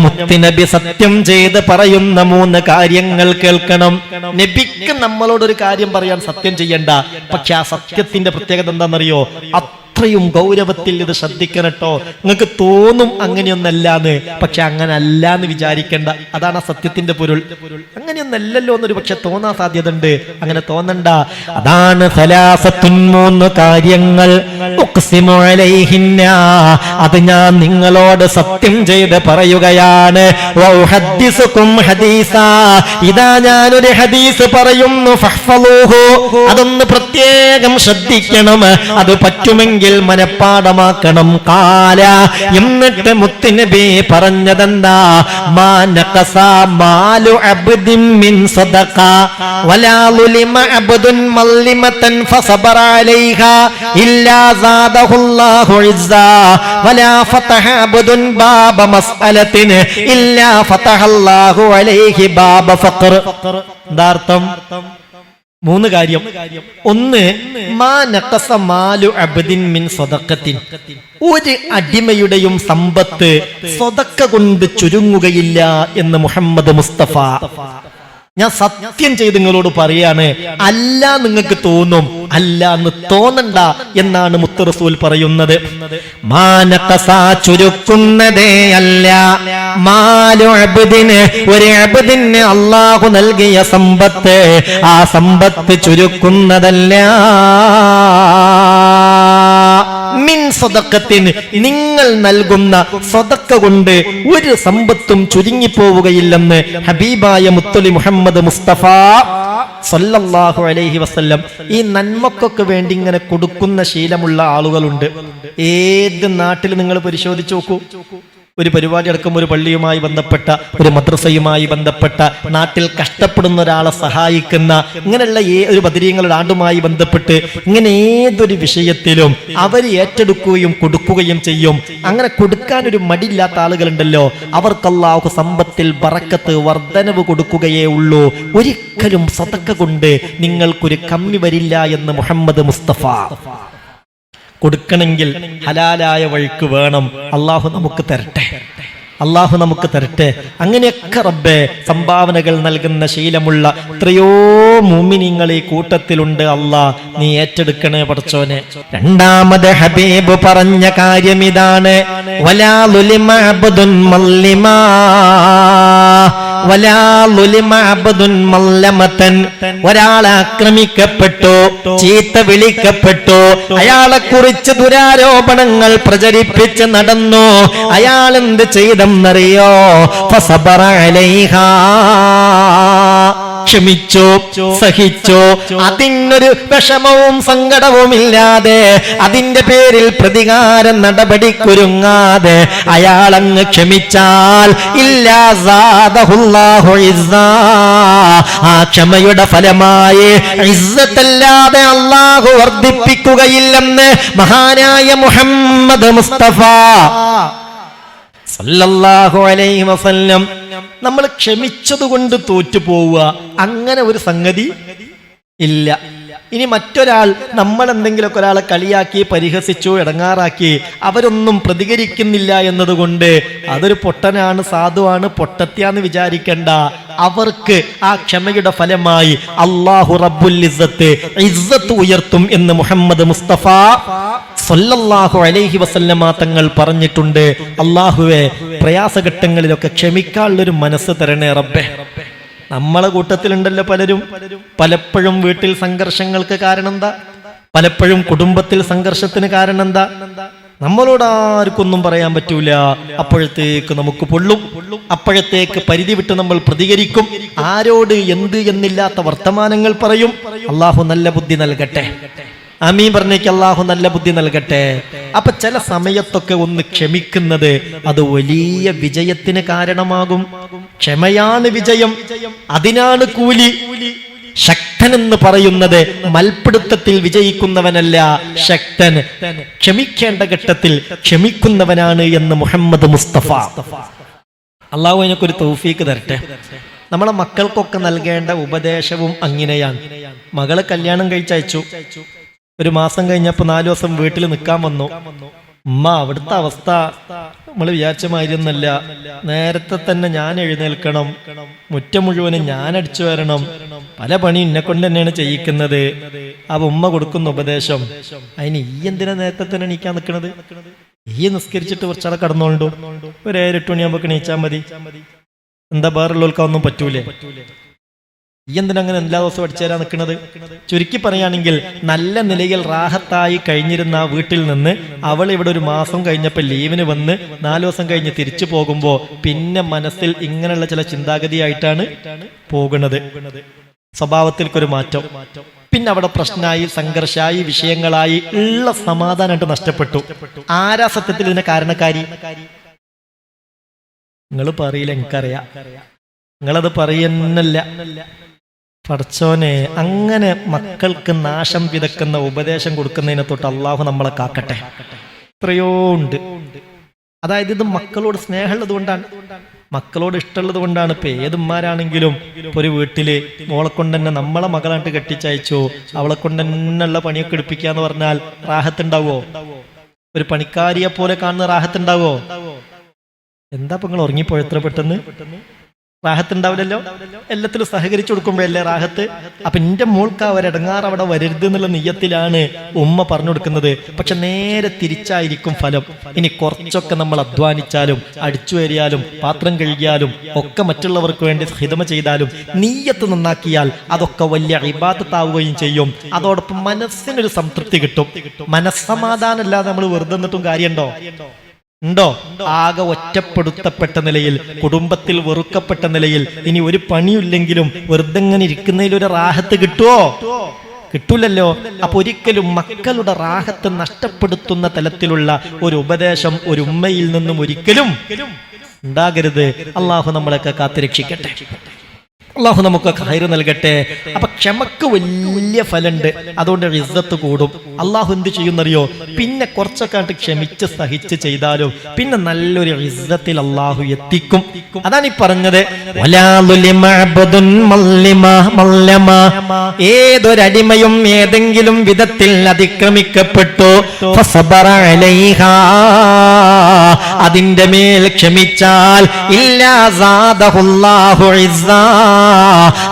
മുത്തുനബി സത്യം ചെയ്ത് പറയുന്ന മൂന്ന് കാര്യങ്ങൾ കേൾക്കണം. നബിക്ക് നമ്മളോട് ഒരു കാര്യം പറയാൻ സത്യം ചെയ്യണ്ട. പക്ഷെ ആ സത്യത്തിന്റെ പ്രത്യേകത എന്താണെന്നറിയോ? അത്രയും ഗൗരവത്തിൽ ഇത് ശ്രദ്ധിക്കണട്ടോ നിങ്ങൾക്ക് തോന്നും അങ്ങനെയൊന്നല്ലാന്ന്. പക്ഷെ അങ്ങനെ അല്ല എന്ന് വിചാരിക്കേണ്ട. അതാണ് ആ സത്യത്തിന്റെ പൊരുൾ. അങ്ങനെയൊന്നല്ലല്ലോ എന്നൊരു പക്ഷെ തോന്നാൻ സാധ്യത ഉണ്ട് അങ്ങനെ തോന്നണ്ട. അതാണ് മൂന്ന് കാര്യങ്ങൾ. അത് ഞാൻ നിങ്ങളോട് സത്യം ചെയ്ത് പറയുകയാണ്. ഇതാ ഞാനൊരു ഹദീസ് പറയുന്നു. അതൊന്ന് പ്രത്യേകം ശ്രദ്ധിക്കണം. അത് പറ്റുമെങ്കിൽ മനഃപ്പാടമാക്കണം കാല. എന്നിട്ട് മുത്തുനബി പറഞ്ഞതെന്താ? മാനകസ മാലു അബ്ദിൻ മിൻ സദഖ. വലാ ളുലിമ അബ്ദുൻ മല്ലിമതൻ ഫസബറ അലൈഹ ഇല്ലാ സാദഹുല്ലാഹു ഇസ്സ. വലാ ഫതഹ അബ്ദുൻ ബാബ മസ്അലതിൻ ഇല്ലാ ഫതഹല്ലാഹു അലൈഹി ബാബ ഫഖർ. എന്താർത്ഥം മൂന്ന് കാര്യം. ഒന്ന് മാലു മിൻ സ്വതക്കത്തിൻ ഒരു അടിമയുടെയും സമ്പത്ത് സ്വതക്ക കൊണ്ട് ചുരുങ്ങുകയില്ല എന്ന് മുഹമ്മദ് മുസ്തഫ. ഞാൻ സത്യം ചെയ്ത് നിങ്ങളോട് പറയാണ് അല്ല നിങ്ങൾക്ക് തോന്നും അല്ല എന്ന് തോന്നണ്ട എന്നാണ് മുത്തറസൂൽ പറയുന്നത്. മാനത്തസാ ചുരുക്കുന്നതേ അല്ല. മാലു അബ്ദിന് ഒരു അബുദിന് അള്ളാഹു നൽകിയ സമ്പത്ത് ആ സമ്പത്ത് ചുരുക്കുന്നതല്ല. മിൻ നിങ്ങൾ നൽകുന്ന സ്വതക്ക കൊണ്ട് ഒരു സമ്പത്തും ചുരുങ്ങിപ്പോവുകയില്ലെന്ന് ഹബീബായ മുത്തലി മുഹമ്മദ് മുസ്തഫ സല്ലല്ലാഹു അലൈഹി വസ്ല്ലം. ഈ നന്മക്കൊക്കെ വേണ്ടി ഇങ്ങനെ കൊടുക്കുന്ന ശീലമുള്ള ആളുകളുണ്ട്. ഏത് നാട്ടിൽ നിങ്ങൾ പരിശോധിച്ചു നോക്കൂ. ഒരു പരിപാടി അടക്കം ഒരു പള്ളിയുമായി ബന്ധപ്പെട്ട ഒരു മദ്രസയുമായി ബന്ധപ്പെട്ട നാട്ടിൽ കഷ്ടപ്പെടുന്ന ഒരാളെ സഹായിക്കുന്ന ഇങ്ങനെയുള്ള ഏ ഒരു ബദരീങ്ങളുടെ ആണ്ടുമായി ബന്ധപ്പെട്ട് ഇങ്ങനെ ഏതൊരു വിഷയത്തിലും അവർ ഏറ്റെടുക്കുകയും കൊടുക്കുകയും ചെയ്യും. അങ്ങനെ കൊടുക്കാൻ ഒരു മടിയില്ലാത്ത ആളുകളുണ്ടല്ലോ. അവർക്കല്ലാഹു സമ്പത്തിൽ ബറക്കത്ത് വർധനവ് കൊടുക്കുകയേ ഉള്ളൂ. ഒരിക്കലും സതക്ക കൊണ്ട് നിങ്ങൾക്കൊരു കമ്മി വരില്ല എന്ന് മുഹമ്മദ് മുസ്തഫ. കൊടുക്കണമെങ്കിൽ ഹലാലായ വഴിക്ക് വേണം. അള്ളാഹു നമുക്ക് തരട്ടെ. അള്ളാഹു നമുക്ക് തരട്ടെ. അങ്ങനെയൊക്കെ റബ്ബെ സംഭാവനകൾ നൽകുന്ന ശീലമുള്ള എത്രയോ മുമിനിങ്ങൾ ഈ കൂട്ടത്തിലുണ്ട് അല്ലാ നീ ഏറ്റെടുക്കണേ പഠിച്ചോനെ രണ്ടാമത് ഹബീബ് പറഞ്ഞ കാര്യം ഇതാണ് ഒരാളെ ആക്രമിക്കപ്പെട്ടു ചീത്ത വിളിക്കപ്പെട്ടു. അയാളെ കുറിച്ച് ദുരാരോപണങ്ങൾ പ്രചരിപ്പിച്ച് നടന്നു. അയാൾ എന്ത് ചെയ്തെന്നറിയോ? ഫസബറ അലൈഹാ. ക്ഷമിച്ചോ സഹിച്ചോ അതിനൊരു വിഷമവും സങ്കടവും ഇല്ലാതെ അതിന്റെ പേരിൽ പ്രതികാര അയാൾ അയാളങ്ങ് ക്ഷമിച്ചാൽ. ആ ക്ഷമയുടെ ഫലമായി ഇസ്സത്തല്ലാതെ അള്ളാഹു വർദ്ധിപ്പിക്കുകയില്ലെന്ന് മഹാനായ മുഹമ്മദ് മുസ്തഫ സല്ലല്ലാഹു അലൈഹി വസല്ലം നമ്മൾ ക്ഷമിച്ചതുകൊണ്ട് തോറ്റു പോവുക. അങ്ങനെ ഒരു സംഗതി ഇല്ല. ഇനി മറ്റൊരാൾ നമ്മൾ എന്തെങ്കിലുമൊക്കെ ഒരാളെ കളിയാക്കി പരിഹസിച്ചു ഇടങ്ങാറാക്കി അവരൊന്നും പ്രതികരിക്കുന്നില്ല എന്നതുകൊണ്ട് അതൊരു പൊട്ടനാണ് സാധുവാണ് പൊട്ടത്തിയാന്ന് വിചാരിക്കണ്ട. അവർക്ക് ആ ക്ഷമയുടെ ഫലമായി അള്ളാഹു റബ്ബുൽ ഇസ്സത്ത് ഇസ്സത്ത് ഉയർത്തും എന്ന് മുഹമ്മദ് മുസ്തഫ സൊല്ലാഹു അലൈഹി വസല്ലമ തങ്ങൾ പറഞ്ഞിട്ടുണ്ട്. അള്ളാഹുവെ പ്രയാസഘട്ടങ്ങളിലൊക്കെ ക്ഷമിക്കാനുള്ളൊരു മനസ്സ് തരണേ റബ്ബെ. നമ്മളെ കൂട്ടത്തിലുണ്ടല്ലോ പലരും. പലപ്പോഴും വീട്ടിൽ സംഘർഷങ്ങൾക്ക് കാരണം എന്താ? പലപ്പോഴും കുടുംബത്തിൽ സംഘർഷത്തിന് കാരണം എന്താ? നമ്മളോട് ആർക്കൊന്നും പറയാൻ പറ്റൂല. അപ്പോഴത്തേക്ക് നമുക്ക് പൊള്ളും. അപ്പോഴത്തേക്ക് പരിധി വിട്ട് നമ്മൾ പ്രതികരിക്കും. ആരോട് എന്ത് എന്നില്ലാത്ത വർത്തമാനങ്ങൾ പറയും? അള്ളാഹു നല്ല ബുദ്ധി നൽകട്ടെ. അമീ പറഞ്ഞേക്ക് അള്ളാഹു നല്ല ബുദ്ധി നൽകട്ടെ. അപ്പൊ ചില സമയത്തൊക്കെ ഒന്ന് ക്ഷമിക്കുന്നത് അത് വലിയ വിജയത്തിന് കാരണമാകും. ക്ഷമയാണ് വിജയം. അതിനാണ് കൂലി. ശക്തൻ എന്ന് പറയുന്നത് മൽപിടുത്തത്തിൽ വിജയിക്കുന്നവനല്ല ശക്തൻ. ക്ഷമിക്കേണ്ട ഘട്ടത്തിൽ ക്ഷമിക്കുന്നവനാണ് എന്ന് മുഹമ്മദ് മുസ്തഫ. അള്ളാഹു എനിക്കൊരു തൗഫീക്ക് തരട്ടെ. നമ്മളെ മക്കൾക്കൊക്കെ നൽകേണ്ട ഉപദേശവും അങ്ങനെയാണ്. മകൾ കല്യാണം കഴിച്ചയച്ചു. ഒരു മാസം കഴിഞ്ഞപ്പോൾ നാലു ദിവസം വീട്ടിൽ നിൽക്കാൻ വന്നു. ഉമ്മ അവിടുത്തെ അവസ്ഥ നമ്മൾ വിചാരിച്ചമായിരുന്നല്ല നേരത്തെ തന്നെ ഞാൻ എഴുന്നേൽക്കണം. മുറ്റം മുഴുവനും ഞാൻ അടിച്ചു വരണം. പല പണി എന്നെ കൊണ്ട് തന്നെയാണ് ചെയ്യിക്കുന്നത്. ആ ഉമ്മ കൊടുക്കുന്ന ഉപദേശം അതിന് ഈ എന്തിനാ നേരത്തെ തന്നെ എണീക്കാൻ നിൽക്കണത് ഈ നിസ്കരിച്ചിട്ട് കുറച്ചാളെ കടന്നോണ്ടു ഒരു ഏഴ് എട്ട് മണിയാകുമ്പോ എണീച്ചാൽ മതി. എന്താ വേറുള്ളവർക്കൊന്നും പറ്റൂലേ? ഈ എന്തിനാ അങ്ങനെ എല്ലാ ദിവസവും അടിച്ചു തരാൻ നിൽക്കുന്നത്? ചുരുക്കി പറയുകയാണെങ്കിൽ നല്ല നിലയിൽ റാഹത്തായി കഴിഞ്ഞിരുന്ന ആ വീട്ടിൽ നിന്ന് അവൾ ഇവിടെ ഒരു മാസം കഴിഞ്ഞപ്പോൾ ലീവിന് വന്ന് നാല് ദിവസം കഴിഞ്ഞ് തിരിച്ചു പോകുമ്പോൾ പിന്നെ മനസ്സിൽ ഇങ്ങനെയുള്ള ചില ചിന്താഗതിയായിട്ടാണ് പോകുന്നത്. സ്വഭാവത്തിൽക്കൊരു മാറ്റം. പിന്നെ അവിടെ പ്രശ്നമായി സംഘർഷമായി വിഷയങ്ങളായി ഉള്ള സമാധാനമായിട്ട് നഷ്ടപ്പെട്ടു. ആരാ സത്യത്തിൽ ഇതിന് കാരണക്കാരി? നിങ്ങൾ പറയില്ല എനിക്കറിയാം. നിങ്ങളത് പറയുന്നല്ല. പടച്ചോനെ അങ്ങനെ മക്കൾക്ക് നാശം വിതക്കുന്ന ഉപദേശം കൊടുക്കുന്നതിനെ തൊട്ട് അള്ളാഹു നമ്മളെ കാക്കട്ടെ. എത്രയോ ഉണ്ട്. അതായത് ഇത് മക്കളോട് സ്നേഹമുള്ളത് കൊണ്ടാണ്. മക്കളോട് ഇഷ്ടമുള്ളത് കൊണ്ടാണ്. ഇപ്പൊ ഏതുമാരാണെങ്കിലും ഒരു വീട്ടിൽ മോളെ കൊണ്ട് തന്നെ നമ്മളെ മകളായിട്ട് കെട്ടിച്ചയച്ചു അവളെ കൊണ്ട് തന്നെയുള്ള പണിയൊക്കെ എടുപ്പിക്കാന്ന് പറഞ്ഞാൽ റാഹത്തുണ്ടാവോ? ഒരു പണിക്കാരിയെ പോലെ കാണുന്ന റാഹത്തുണ്ടാവോ? എന്താ ഇപ്പൊ നിങ്ങൾ ഉറങ്ങിപ്പോയ എത്ര പെട്ടെന്ന്? റാഹത്ത് ഉണ്ടാവില്ലല്ലോ എല്ലാത്തിലും സഹകരിച്ചു കൊടുക്കുമ്പോഴല്ലേ റാഹത്ത്? അപ്പൊ എന്റെ മോൾക്ക് ആ അവിടെ വരരുത് എന്നുള്ള നെയ്യത്തിലാണ് ഉമ്മ പറഞ്ഞു കൊടുക്കുന്നത്. പക്ഷെ നേരെ തിരിച്ചായിരിക്കും ഫലം. ഇനി കുറച്ചൊക്കെ നമ്മൾ അധ്വാനിച്ചാലും അടിച്ചു വരിയാലും പാത്രം കഴുകിയാലും ഒക്കെ മറ്റുള്ളവർക്ക് വേണ്ടി ഹിതമ ചെയ്താലും നീയത്ത് നന്നാക്കിയാൽ അതൊക്കെ വലിയ ഇബാദത്താവുകയും ചെയ്യും. അതോടൊപ്പം മനസ്സിനൊരു സംതൃപ്തി കിട്ടും. മനസ്സമാധാനമല്ലാതെ നമ്മൾ വെറുതെ നിന്നിട്ടും കാര്യമുണ്ടോ? ഉണ്ടോ? ആകെ ഒറ്റപ്പെടുത്തപ്പെട്ട നിലയിൽ കുടുംബത്തിൽ വെറുക്കപ്പെട്ട നിലയിൽ ഇനി ഒരു പണിയില്ലെങ്കിലും വെറുതെ ഇങ്ങനെ ഇരിക്കുന്നതിൽ ഒരു റാഹത്ത് കിട്ടുവോ? കിട്ടൂലല്ലോ. അപ്പൊ ഒരിക്കലും മക്കളുടെ റാഹത്ത് നഷ്ടപ്പെടുത്തുന്ന തലത്തിലുള്ള ഒരു ഉപദേശം ഒരു ഉമ്മയിൽ നിന്നും ഒരിക്കലും ഉണ്ടാകരുത്. അള്ളാഹു നമ്മളെയൊക്കെ കാത്തുരക്ഷിക്കട്ടെ. അള്ളാഹു നമുക്ക് ഖൈർ നൽകട്ടെ. അപ്പൊ ക്ഷമക്ക് വലിയ ഫലമുണ്ട് അതുകൊണ്ട് ഇസ്സത്ത് കൂടും. അള്ളാഹു എന്ത് ചെയ്യുന്നറിയോ? പിന്നെ കുറച്ചൊക്കെ ക്ഷമിച്ച് സഹിച്ച് ചെയ്താലും പിന്നെ നല്ലൊരു ഇസ്സത്തിൽ അള്ളാഹു എത്തിക്കും. അതാണ് ഈ പറഞ്ഞത്. ഏതൊരടിമയും ഏതെങ്കിലും വിധത്തിൽ അതിക്രമിക്കപ്പെട്ടു. അതിന്റെ മേൽ ക്ഷമിച്ചാൽ ഇല്ലാ.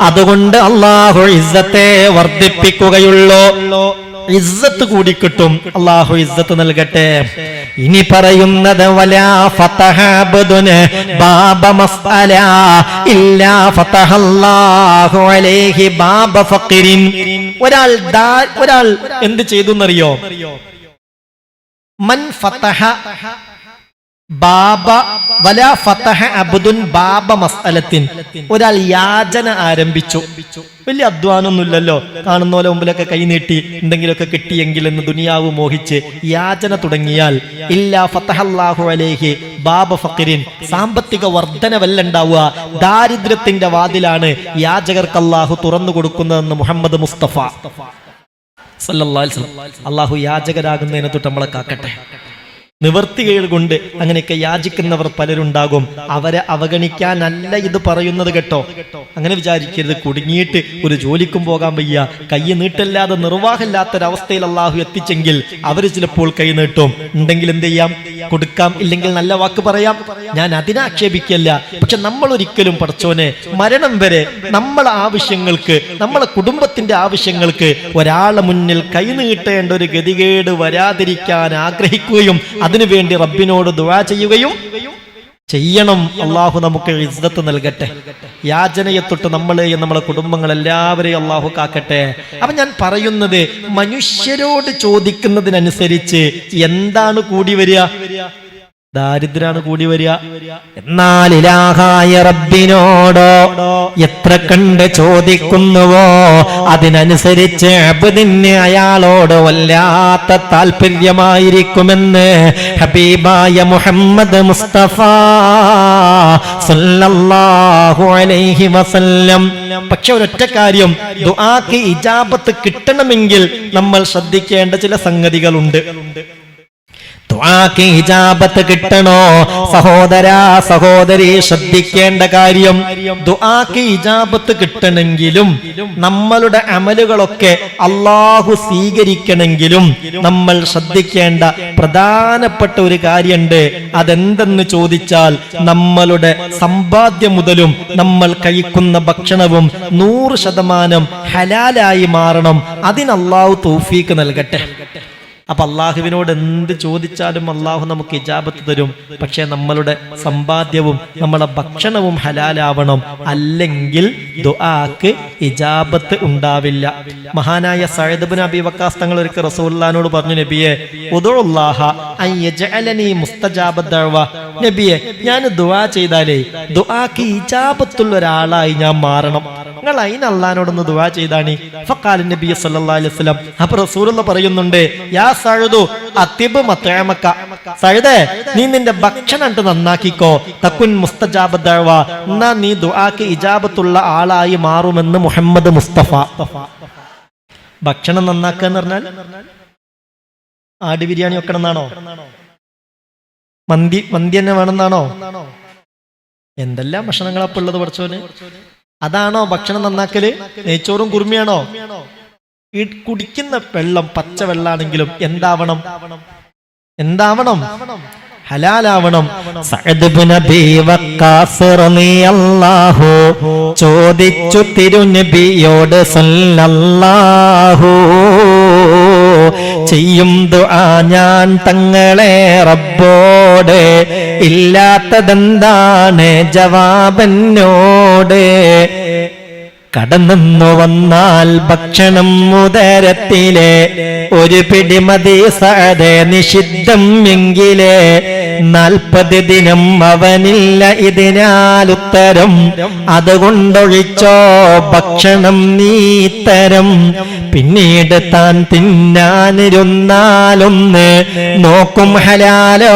അതുകൊണ്ട് അള്ളാഹു ഇസ്സത്തെ വർദ്ധിപ്പിക്കുകയുള്ളൂ. ഇസ്സത്ത് കൂടി കിട്ടും. അള്ളാഹു ഇസ്സത്ത് നൽകട്ടെ. ഇനി പറയുന്നത് ഒരാൾ ഒരാൾ എന്ത് ചെയ്തു എന്നറിയോ മൻ ഫതഹ ബാബ വല ഫതഹ അബ്ദുൻ ബാബ മസ്അലത്തിൻ. ഒരാൾ യാചന ആരംഭിച്ചു. വലിയ അധ്വാനമൊന്നുമില്ലല്ലോ. കാണുന്ന പോലെ മുമ്പിലൊക്കെ കൈനീട്ടി എന്തെങ്കിലുമൊക്കെ കിട്ടിയെങ്കിൽ എന്ന് ദുനിയാവ് മോഹിച്ച് യാചന തുടങ്ങിയാൽ ഇല്ലാ ഫതഹല്ലാഹു അലേഹി ബാബ ഫക്കിരിൻ സാമ്പത്തിക വർധനവല്ല ഉണ്ടാവുക ദാരിദ്ര്യത്തിന്റെ വാതിലാണ് യാചകർക്ക് അള്ളാഹു തുറന്നു കൊടുക്കുന്നതെന്ന് മുഹമ്മദ് മുസ്തഫ. അള്ളാഹു യാചകരാകുന്നതിനെ തൊട്ട് നമ്മളെ കാക്കട്ടെ. നിവർത്തികകൾ കൊണ്ട് അങ്ങനെയൊക്കെ യാചിക്കുന്നവർ പലരുണ്ടാകും. അവരെ അവഗണിക്കാനല്ല ഇത് പറയുന്നത് കേട്ടോ. അങ്ങനെ വിചാരിക്കരുത്. കുടുങ്ങിയിട്ട് ഒരു ജോലിക്കും പോകാൻ വയ്യ. കൈ നീട്ടല്ലാതെ നിർവാഹമില്ലാത്തൊരവസ്ഥയിൽ അള്ളാഹു എത്തിച്ചെങ്കിൽ അവർ ചിലപ്പോൾ കൈ നീട്ടും. ഉണ്ടെങ്കിൽ എന്ത് ചെയ്യാം? കൊടുക്കാം. ഇല്ലെങ്കിൽ നല്ല വാക്ക് പറയാം. ഞാൻ അതിനെ ആക്ഷേപിക്കല്ല. പക്ഷെ നമ്മൾ ഒരിക്കലും പഠിച്ചോനെ മരണം വരെ നമ്മളെ ആവശ്യങ്ങൾക്ക് നമ്മളെ കുടുംബത്തിന്റെ ആവശ്യങ്ങൾക്ക് ഒരാളെ മുന്നിൽ കൈ നീട്ടേണ്ട ഒരു ഗതികേട് വരാതിരിക്കാൻ ആഗ്രഹിക്കുകയും അതിനുവേണ്ടി റബ്ബിനോട് ദുവാ ചെയ്യുകയും ചെയ്യണം. അള്ളാഹു നമുക്ക് ഇസ്സത്ത് നൽകട്ടെ. യാചനയെ തൊട്ട് നമ്മളെയും നമ്മളെ കുടുംബങ്ങൾ എല്ലാവരെയും അള്ളാഹു കാക്കട്ടെ. അപ്പൊ ഞാൻ പറയുന്നത് മനുഷ്യരോട് ചോദിക്കുന്നതിനനുസരിച്ച് എന്താണ് കൂടി വരിക? ദാരിദ്രാണ് കൂടി വരിക. എന്നാൽ ഇലാഹായ റബ്ബിനോടോ എത്ര കണ്ട് ചോദിക്കുന്നുവോ? അതിനനുസരിച്ച് അബദിന് അയാളോട് വല്ലാത്ത താല്പര്യമായിരിക്കുമെന്ന് ഹബീബായ മുഹമ്മദ് മുസ്തഫ സല്ലല്ലാഹു അലൈഹി വസല്ലം. പക്ഷെ ഒരൊറ്റ കാര്യം ദുആക്ക് ഇജാബത്ത് കിട്ടണമെങ്കിൽ നമ്മൾ ശ്രദ്ധിക്കേണ്ട ചില സംഗതികളുണ്ട്. ദുആക്ക് ഇജാബത്ത് കിട്ടണോ? സഹോദരാ സഹോദരി ശ്രദ്ധിക്കേണ്ട കാര്യം. ദുആക്ക് ഇജാബത്ത് കിട്ടണമെങ്കിലും നമ്മളുടെ അമലുകളൊക്കെ അള്ളാഹു സ്വീകരിക്കണമെങ്കിലും നമ്മൾ ശ്രദ്ധിക്കേണ്ട പ്രധാനപ്പെട്ട ഒരു കാര്യമുണ്ട് അതെന്തെന്ന് ചോദിച്ചാൽ നമ്മളുടെ സമ്പാദ്യം മുതലും നമ്മൾ കഴിക്കുന്ന ഭക്ഷണവും നൂറ് ശതമാനം ഹലാലായി മാറണം. അതിനല്ലാഹു തൗഫീക്ക് നൽകട്ടെ. അപ്പൊ അള്ളാഹുവിനോട് എന്ത് ചോദിച്ചാലും അള്ളാഹു നമുക്ക് ഇജാബത്ത് തരും. പക്ഷെ നമ്മളുടെ സമ്പാദ്യവും നമ്മളെ ഭക്ഷണവും ഹലാലാവണം. അല്ലെങ്കിൽ ദുആക്ക് ഇജാബത്ത് ഉണ്ടാവില്ല. മഹാനായ സൈദബിൻ നബി വക്കാസ് തങ്ങൾ ഒരിക്കൽ റസൂല്ലാനോട് പറഞ്ഞു നബിയെ ഞാൻ ദുആ ചെയ്താലേ ദുആക്ക് ഇജാബത്തുള്ള ഒരാളായി ഞാൻ മാറണം. നിങ്ങൾ അതിന് അള്ളഹാനോടൊന്ന് ദുവാ ചെയ്താണ്. ഫക്കാലിൻ നബി സല്ലല്ലാഹു അലൈഹി വസല്ലം. അപ്പൊ റസൂലുള്ള പറയുന്നുണ്ട് യാ സഴുതു അത്തിബ് മത്തേമക്ക സഴുതേ നീ നിന്റെ ഭക്ഷണം ഇട്ട് നന്നാക്കിക്കോ. തക്കുൻ മുസ്തജാബ ദഅവ എന്നാ നീ ദുആക്ക് ഇജാബത്തുള്ള ആളായി മാറുമെന്ന് മുഹമ്മദ് മുസ്തഫ. ഭക്ഷണം നന്നാക്കുക എന്ന് പറഞ്ഞാൽ ആട് ബിരിയാണി വെക്കണം എന്നാണോ മന്തി മന്തി തന്നെ വേണമെന്നാണോ? എന്തെല്ലാം ഭക്ഷണങ്ങളാ ഉള്ളത് പഠിച്ചോന് അതാണോ ഭക്ഷണം നന്നാക്കൽ? നെയ്ച്ചോറും കുറുമിയാണോ? കുടിക്കുന്ന വെള്ളം പച്ച വെള്ളാണെങ്കിലും എന്താവണം? എന്താവണം? ഹലാലാവണം. റളിയല്ലാഹു. ചോദിച്ചു തിരുനബിയോട് സല്ലല്ലാഹു. ചെയ്യും ദുആ ഞാൻ തങ്ങളെ റബ്ബോട്. ഇല്ലാത്തതെന്താണ് ജവാബന്നോട് കടന്നു വന്നാൽ ഭക്ഷണം ഉദരത്തിലെ ഒരു പിടിമതി സാരെ നിഷിദ്ധം എങ്കിലേ. നാൽപ്പത് ദിനം അവനില്ല ഇതിനാൽ ഉത്തരം അതുകൊണ്ടൊഴിച്ചോ ഭക്ഷണം നീത്തരം. പിന്നീട് താൻ തിന്നാനിരുന്നാലൊന്ന് നോക്കും ഹലാലോ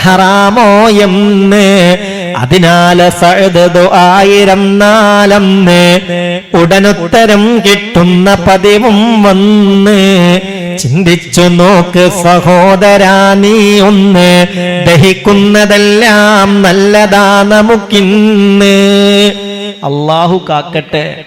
ഹറാമോ എന്ന്. അതിനാൽ സഴുതു ആയിരം നാലെന്ന് ഉടനുത്തരം കിട്ടുന്ന പതിവും വന്ന് ചിന്തിച്ചു നോക്ക് സഹോദരാ നീ ഒന്ന് ദഹിക്കുന്നതെല്ലാം നല്ലതാ നമുക്കിന്ന്. അള്ളാഹു കാക്കട്ടെ.